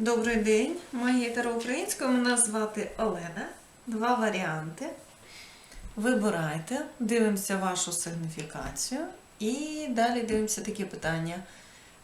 Добрий день, моє Таро українською. Мене звати Олена. Два варіанти. Вибирайте, дивимося вашу сигніфікацію. І далі дивимося такі питання.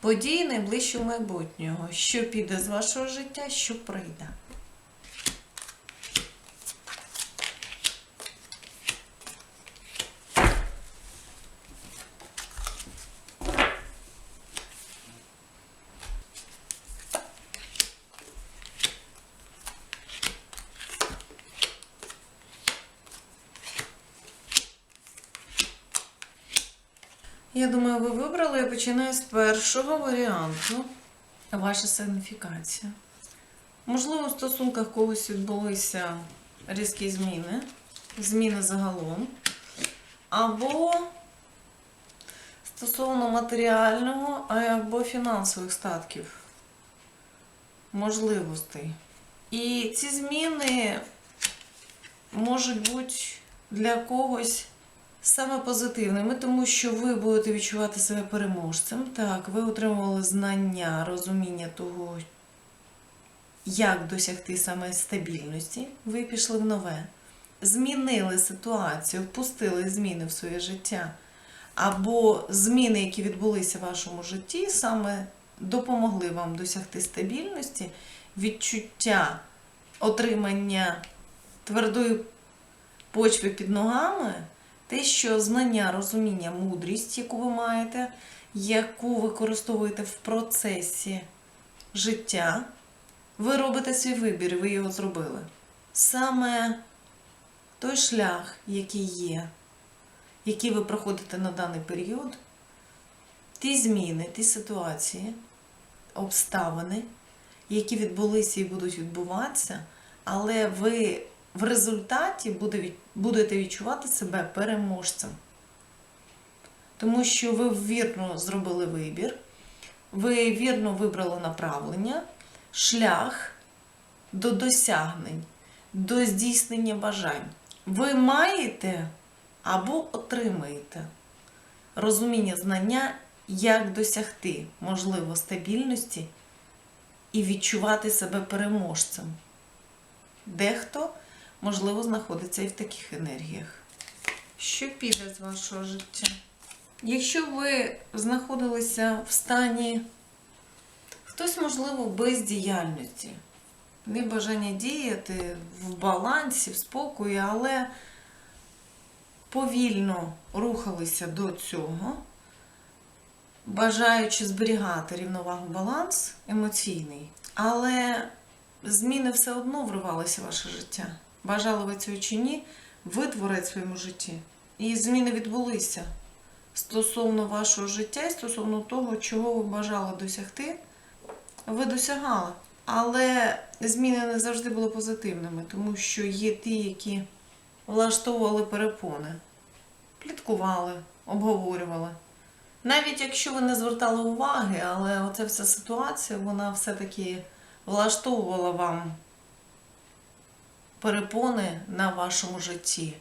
Події найближчого майбутнього. Що піде з вашого життя, що прийде. Я думаю, ви вибрали. Я починаю з першого варіанту. Ваша сигніфікація. Можливо, в стосунках когось відбулися різкі зміни, зміни загалом. Або стосовно матеріального, або фінансових статків, можливостей. І ці зміни можуть бути для когось саме позитивними, тому що ви будете відчувати себе переможцем. Так, ви отримували знання, розуміння того, як досягти саме стабільності. Ви пішли в нове, змінили ситуацію, впустили зміни в своє життя. Або зміни, які відбулися в вашому житті, саме допомогли вам досягти стабільності, відчуття отримання твердої почви під ногами, те, що знання, розуміння, мудрість, яку ви маєте, яку використовуєте в процесі життя, ви робите свій вибір, ви його зробили. Саме той шлях, який є, який ви проходите на даний період, ті зміни, ті ситуації, обставини, які відбулися і будуть відбуватися, але ви в результаті будете відчувати себе переможцем. Тому що ви вірно зробили вибір, ви вірно вибрали направлення, шлях до досягнень, до здійснення бажань. Ви маєте або отримаєте розуміння знання, як досягти можливо стабільності і відчувати себе переможцем. Дехто, можливо, знаходиться і в таких енергіях. Що піде з вашого життя? Якщо ви знаходилися в стані, хтось, можливо, бездіяльності, небажання діяти в балансі, в спокої, але повільно рухалися до цього, бажаючи зберігати рівновагу баланс емоційний, але зміни все одно вривалися в ваше життя. Бажали ви цього чи ні, ви в своєму житті. І зміни відбулися стосовно вашого життя і стосовно того, чого ви бажали досягти, ви досягали. Але зміни не завжди були позитивними, тому що є ті, які влаштовували перепони, пліткували, обговорювали. Навіть якщо ви не звертали уваги, але оця вся ситуація, вона все-таки влаштовувала вам перепони на вашому житті.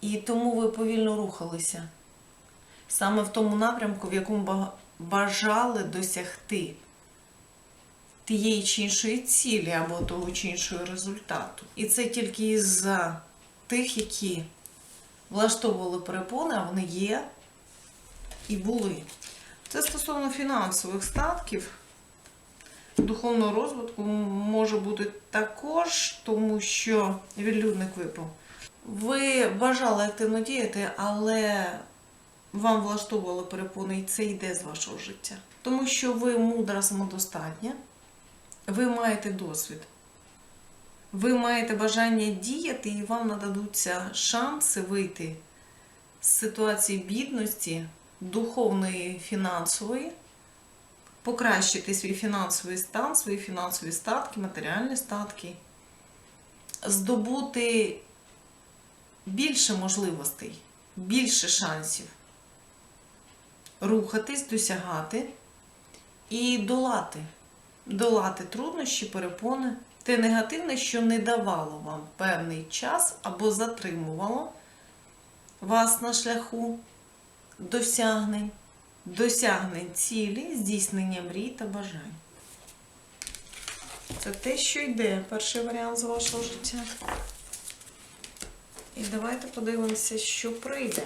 І тому ви повільно рухалися саме в тому напрямку, в якому бажали досягти тієї чи іншої цілі або того чи іншого результату. І це тільки із-за тих, які влаштовували перепони, а вони є і були. Це стосовно фінансових статків. Духовного розвитку може бути також, тому що відлюдник випав. Ви бажали активно діяти, але вам влаштовували перепони, і це йде з вашого життя. Тому що ви мудра, самодостатня, ви маєте досвід, ви маєте бажання діяти, і вам нададуться шанси вийти з ситуації бідності, духовної, фінансової, покращити свій фінансовий стан, свої фінансові статки, матеріальні статки, здобути більше можливостей, більше шансів рухатись, досягати і долати. Долати труднощі, перепони, те негативне, що не давало вам певний час або затримувало вас на шляху досягнень, досягнень цілі, здійснення мрій та бажань. Це те, що йде. Перший варіант з вашого життя. І давайте подивимося, що прийде.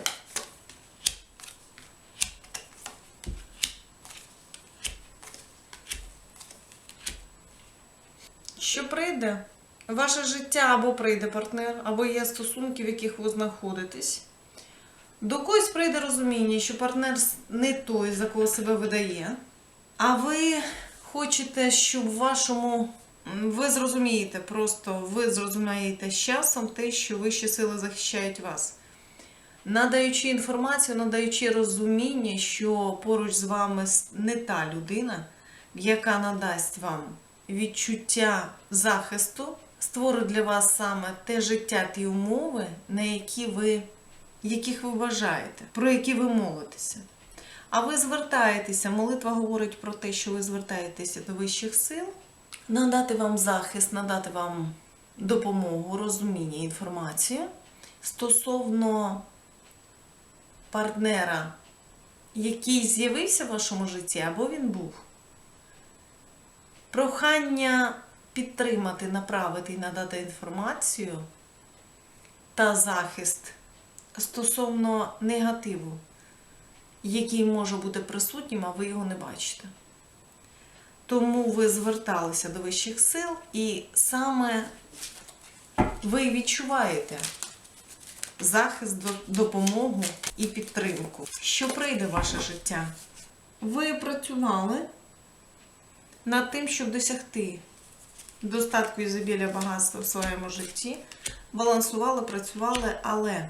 Що прийде? Ваше життя або прийде партнер, або є стосунки, в яких ви знаходитесь. До когось прийде розуміння, що партнер не той, за кого себе видає. А ви хочете, щоб в вашому. Ви зрозумієте, просто ви зрозумієте з часом те, що вищі сили захищають вас. Надаючи інформацію, надаючи розуміння, що поруч з вами не та людина, яка надасть вам відчуття захисту, створить для вас саме те життя, ті умови, на які ви, яких ви бажаєте, про які ви молитеся. А ви звертаєтеся, молитва говорить про те, що ви звертаєтеся до вищих сил, надати вам захист, надати вам допомогу, розуміння, інформацію стосовно партнера, який з'явився в вашому житті, або він був. Прохання підтримати, направити і надати інформацію та захист стосовно негативу, який може бути присутнім, а ви його не бачите. Тому ви зверталися до вищих сил, і саме ви відчуваєте захист, допомогу і підтримку. Що прийде в ваше життя? Ви працювали над тим, щоб досягти достатку ізобілля багатства в своєму житті. Балансували, працювали, але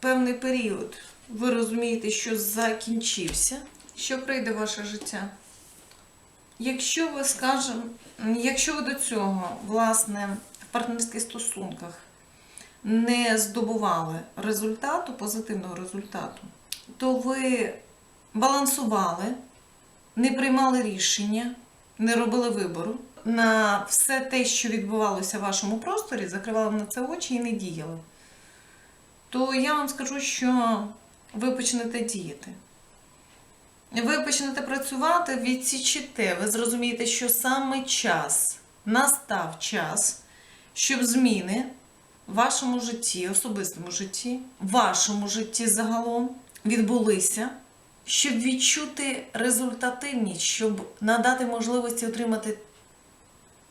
певний період ви розумієте, що закінчився. Що прийде ваше життя? Якщо ви скажемо, якщо ви до цього, власне, в партнерських стосунках не здобували результату, позитивного результату, то ви балансували, не приймали рішення, не робили вибору на все те, що відбувалося в вашому просторі, закривали на це очі і не діяли, то я вам скажу, що ви почнете діяти. Ви почнете працювати, відсічите, ви зрозумієте, що саме час, настав час, щоб зміни в вашому житті, особистому житті, в вашому житті загалом відбулися, щоб відчути результативність, щоб надати можливості отримати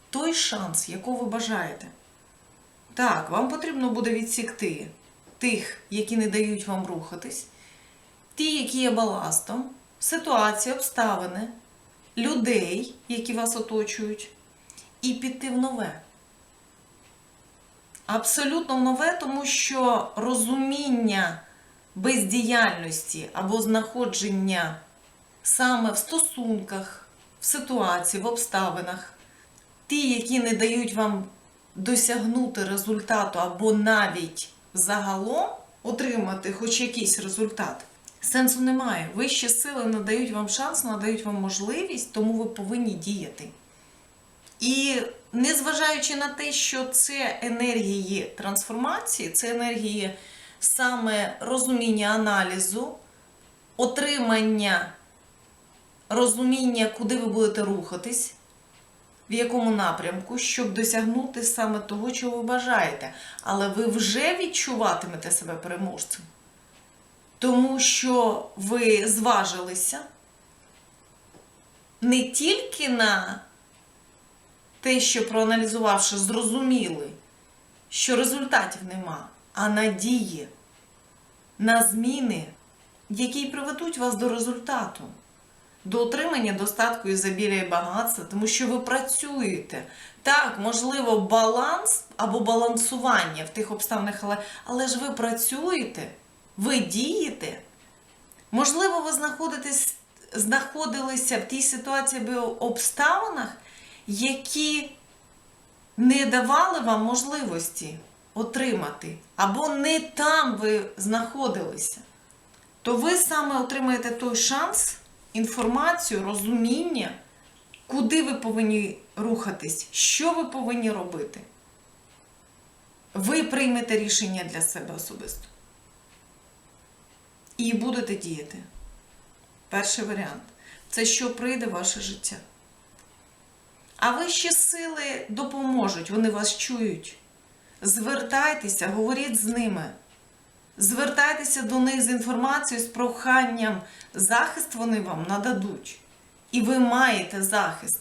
той шанс, якого ви бажаєте. Так, вам потрібно буде відсікти тих, які не дають вам рухатись, ті, які є баластом, ситуації, обставини, людей, які вас оточують, і піти в нове. Абсолютно нове, тому що розуміння бездіяльності або знаходження саме в стосунках, в ситуації, в обставинах, ті, які не дають вам досягнути результату або навіть загалом отримати хоч якийсь результат, сенсу немає. Вищі сили надають вам шанс, надають вам можливість, тому ви повинні діяти. І незважаючи на те, що це енергії трансформації, це енергії саме розуміння аналізу, отримання розуміння, куди ви будете рухатись, в якому напрямку, щоб досягнути саме того, чого ви бажаєте. Але ви вже відчуватимете себе переможцем. Тому що ви зважилися не тільки на те, що проаналізувавши, зрозуміли, що результатів нема, а надії на зміни, які приведуть вас до результату, до отримання достатку ізобілля і багатства, тому що ви працюєте. Так, можливо, баланс або балансування в тих обставинах, але, але ж ви працюєте, ви дієте. Можливо, ви знаходитесь, знаходилися в тій ситуації або обставинах, які не давали вам можливості отримати, або не там ви знаходилися, то ви саме отримаєте той шанс, інформацію, розуміння, куди ви повинні рухатись, що ви повинні робити. Ви приймете рішення для себе особисто. І будете діяти. Перший варіант це що прийде в ваше життя. А вищі сили допоможуть, вони вас чують. Звертайтеся, говоріть з ними. Звертайтеся до них з інформацією, з проханням. Захист вони вам нададуть. І ви маєте захист.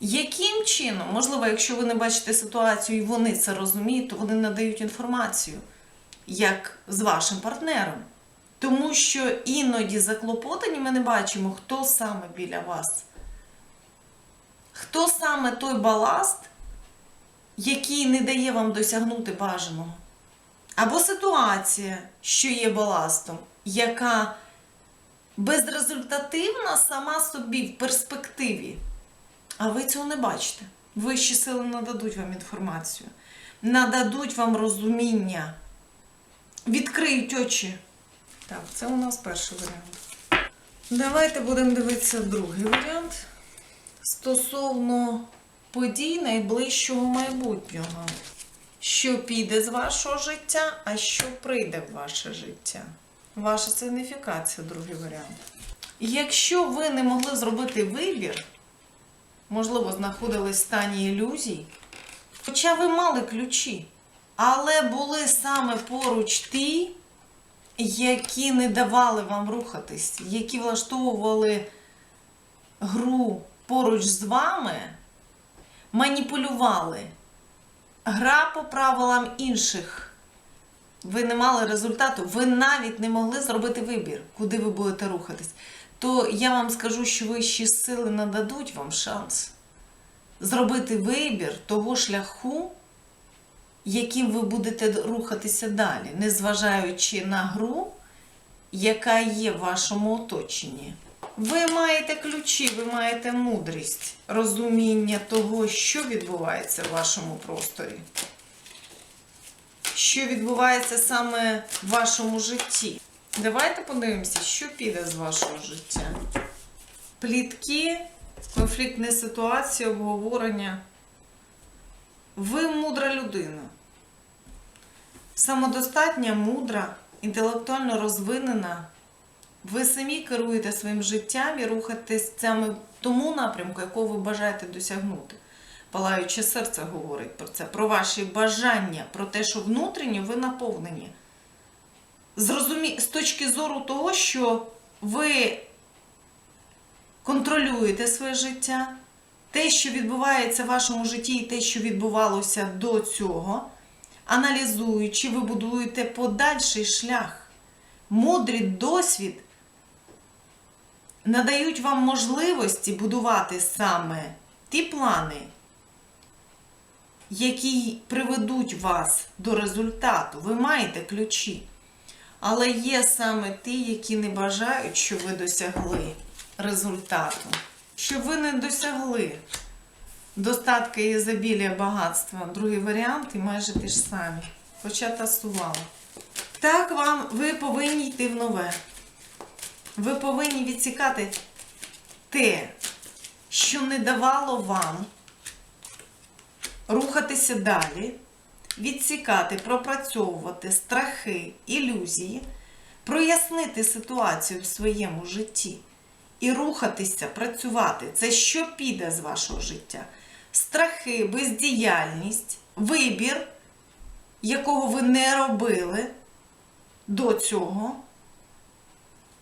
Яким чином, можливо, якщо ви не бачите ситуацію і вони це розуміють, то вони надають інформацію, як з вашим партнером. Тому що іноді заклопотані ми не бачимо, хто саме біля вас. Хто саме той баласт, який не дає вам досягнути бажаного. Або ситуація, що є баластом, яка безрезультативна сама собі в перспективі. А ви цього не бачите. Вищі сили нададуть вам інформацію, нададуть вам розуміння, відкриють очі. Так, це у нас перший варіант. Давайте будемо дивитися другий варіант стосовно подій найближчого майбутнього. Що піде з вашого життя, а що прийде в ваше життя. Ваша сигніфікація, другий варіант. Якщо ви не могли зробити вибір, можливо, знаходились в стані ілюзій, хоча ви мали ключі, але були саме поруч ті, які не давали вам рухатись, які влаштовували гру поруч з вами, маніпулювали. Гра по правилам інших. Ви не мали результату, ви навіть не могли зробити вибір, куди ви будете рухатись. То я вам скажу, що вищі сили нададуть вам шанс зробити вибір того шляху, яким ви будете рухатися далі, незважаючи на гру, яка є в вашому оточенні. Ви маєте ключі, ви маєте мудрість, розуміння того, що відбувається в вашому просторі, що відбувається саме в вашому житті. Давайте подивимося, що піде з вашого життя. Плітки, конфліктні ситуації, обговорення. Ви мудра людина. Самодостатня, мудра, інтелектуально розвинена. Ви самі керуєте своїм життям і рухаєтесь саме в тому напрямку, якого ви бажаєте досягнути. Палаюче серце говорить про це, про ваші бажання, про те, що внутрішньо ви наповнені. Зрозумі... З точки зору того, що ви контролюєте своє життя, те, що відбувається в вашому житті, і те, що відбувалося до цього, аналізуючи, ви будуєте подальший шлях. Мудрий досвід надають вам можливості будувати саме ті плани, які приведуть вас до результату. Ви маєте ключі. Але є саме ті, які не бажають, щоб ви досягли результату. Щоб ви не досягли достатка і ізобілія багатства. Другий варіант і майже ті ж самі. Хоча тасувала. Так вам ви повинні йти в нове. Ви повинні відсікати те, що не давало вам рухатися далі, відсікати, пропрацьовувати страхи, ілюзії, прояснити ситуацію в своєму житті і рухатися, працювати. Це що піде з вашого життя? Страхи, бездіяльність, вибір, якого ви не робили до цього.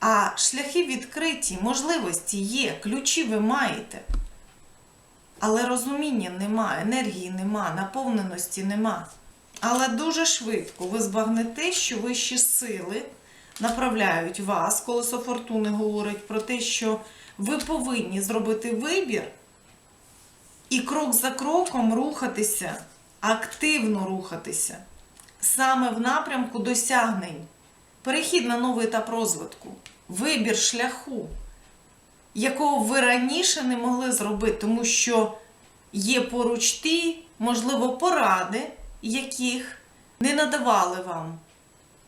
А шляхи відкриті, можливості є, ключі ви маєте. Але розуміння нема, енергії нема, наповненості нема. Але дуже швидко ви збагнете, що вищі сили направляють вас, колесо фортуни говорить про те, що ви повинні зробити вибір і крок за кроком рухатися, активно рухатися, саме в напрямку досягнень. Перехід на новий етап розвитку, вибір шляху, якого ви раніше не могли зробити, тому що є поруч ті, можливо, поради, яких не надавали вам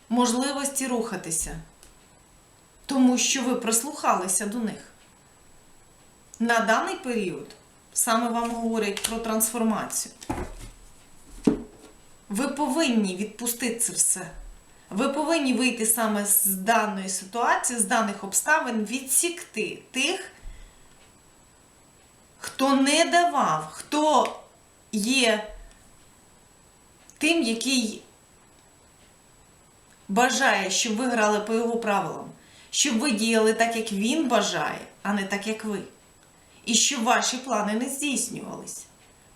можливості рухатися, тому що ви прислухалися до них. На даний період саме вам говорять про трансформацію. Ви повинні відпустити це все. Ви повинні вийти саме з даної ситуації, з даних обставин, відсікти тих, хто не давав, хто є тим, який бажає, щоб ви грали по його правилам, щоб ви діяли так, як він бажає, а не так, як ви. І щоб ваші плани не здійснювались.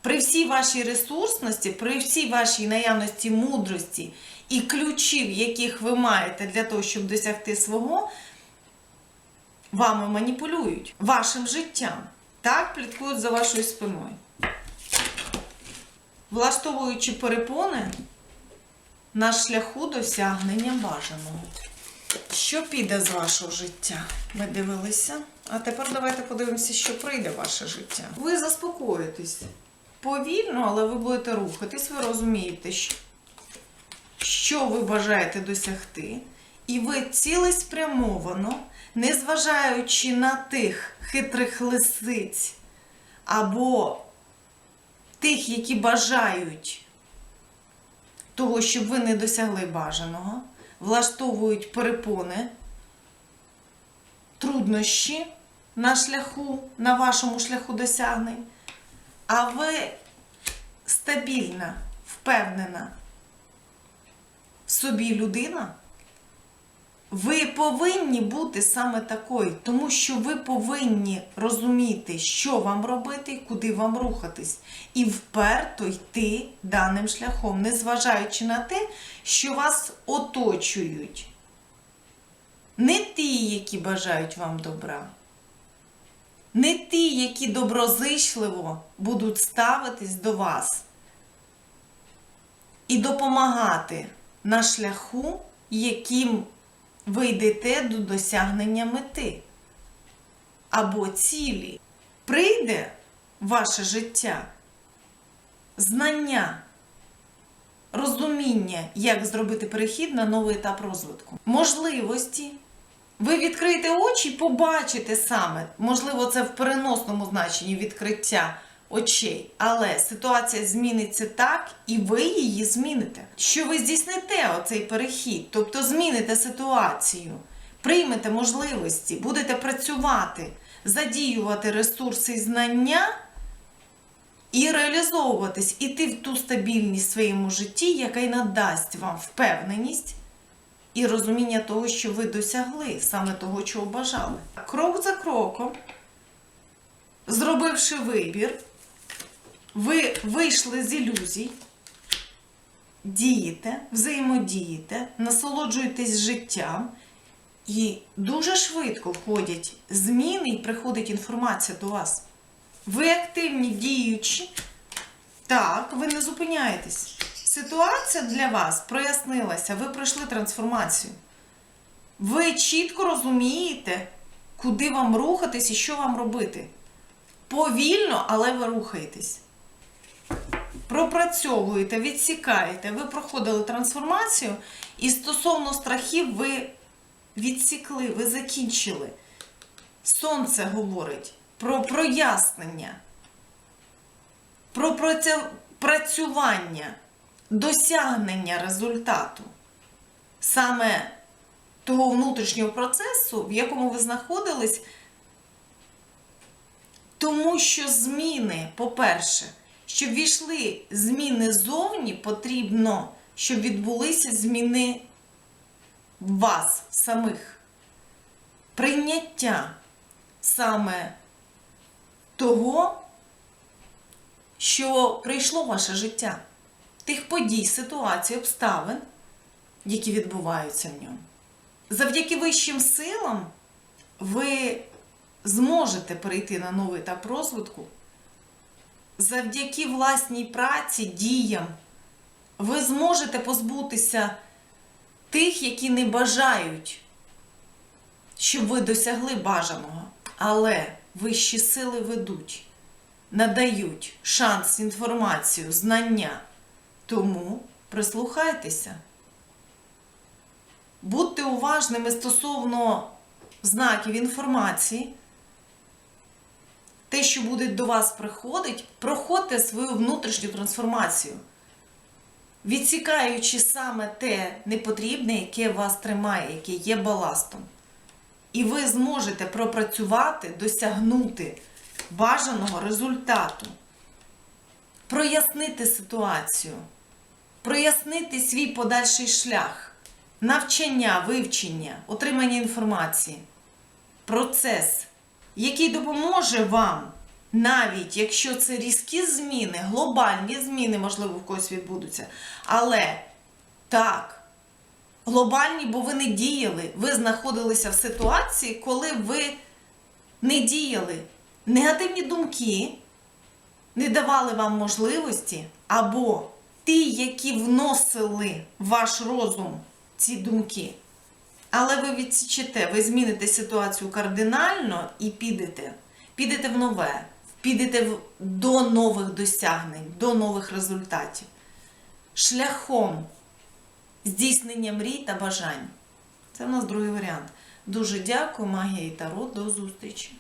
При всій вашій ресурсності, при всій вашій наявності мудрості і ключів, яких ви маєте для того, щоб досягти свого, вами маніпулюють вашим життям. Так пліткують за вашою спиною. Влаштовуючи перепони на шляху досягнення бажаного. Що піде з вашого життя? Ми дивилися. А тепер давайте подивимося, що прийде в ваше життя. Ви заспокоїтесь повільно, але ви будете рухатись, ви розумієте, що- ви бажаєте досягти. І ви цілеспрямовано, незважаючи на тих хитрих лисиць або тих, які бажають того, щоб ви не досягли бажаного, влаштовують перепони, труднощі на шляху, на вашому шляху досягнень, а ви стабільна, впевнена в собі людина. Ви повинні бути саме такою, тому що ви повинні розуміти, що вам робити і куди вам рухатись, і вперто йти даним шляхом, незважаючи на те, що вас оточують. Не ті, які бажають вам добра, не ті, які доброзичливо будуть ставитись до вас і допомагати на шляху, яким ви йдете до досягнення мети або цілі. Прийде ваше життя знання, розуміння, як зробити перехід на новий етап розвитку, можливості. Ви відкриєте очі побачите саме, можливо, це в переносному значенні відкриття очей, але ситуація зміниться так, і ви її зміните. Що ви здійсните оцей перехід, тобто зміните ситуацію, приймете можливості, будете працювати, задіювати ресурси і знання. І реалізовуватись, іти в ту стабільність в своєму житті, яка й надасть вам впевненість і розуміння того, що ви досягли саме того, чого бажали. Крок за кроком, зробивши вибір, ви вийшли з ілюзій, дієте, взаємодієте, насолоджуєтесь життям, і дуже швидко входять зміни і приходить інформація до вас. Ви активні діючі, так, ви не зупиняєтесь. Ситуація для вас прояснилася, ви пройшли трансформацію. Ви чітко розумієте, куди вам рухатись і що вам робити. Повільно, але ви рухаєтесь. Пропрацьовуєте, відсікаєте, ви проходили трансформацію, і стосовно страхів ви відсікли, ви закінчили. Сонце говорить про прояснення, про працювання, досягнення результату. Саме того внутрішнього процесу, в якому ви знаходились, тому що зміни, по-перше, щоб війшли зміни зовні, потрібно, щоб відбулися зміни вас самих. Прийняття саме того, що прийшло в ваше життя, тих подій, ситуацій, обставин, які відбуваються в ньому. Завдяки вищим силам ви зможете перейти на новий етап розвитку. Завдяки власній праці, діям, ви зможете позбутися тих, які не бажають, щоб ви досягли бажаного. Але вищі сили ведуть, надають шанс, інформацію, знання. Тому прислухайтеся. Будьте уважними стосовно знаків інформації. Те, що буде до вас приходить, проходьте свою внутрішню трансформацію, відсікаючи саме те непотрібне, яке вас тримає, яке є баластом. І ви зможете пропрацювати, досягнути бажаного результату, прояснити ситуацію, прояснити свій подальший шлях, навчання, вивчення, отримання інформації, процес, який допоможе вам, навіть якщо це різкі зміни, глобальні зміни, можливо, в когось відбудуться, але так, глобальні, бо ви не діяли, ви знаходилися в ситуації, коли ви не діяли. Негативні думки не давали вам можливості, або ті, які вносили ваш розум ці думки. Але ви відсічете, ви зміните ситуацію кардинально і підете. Підете в нове, підете в- до нових досягнень, до нових результатів. Шляхом здійснення мрій та бажань. Це в нас другий варіант. Дуже дякую, магія і таро. До зустрічі!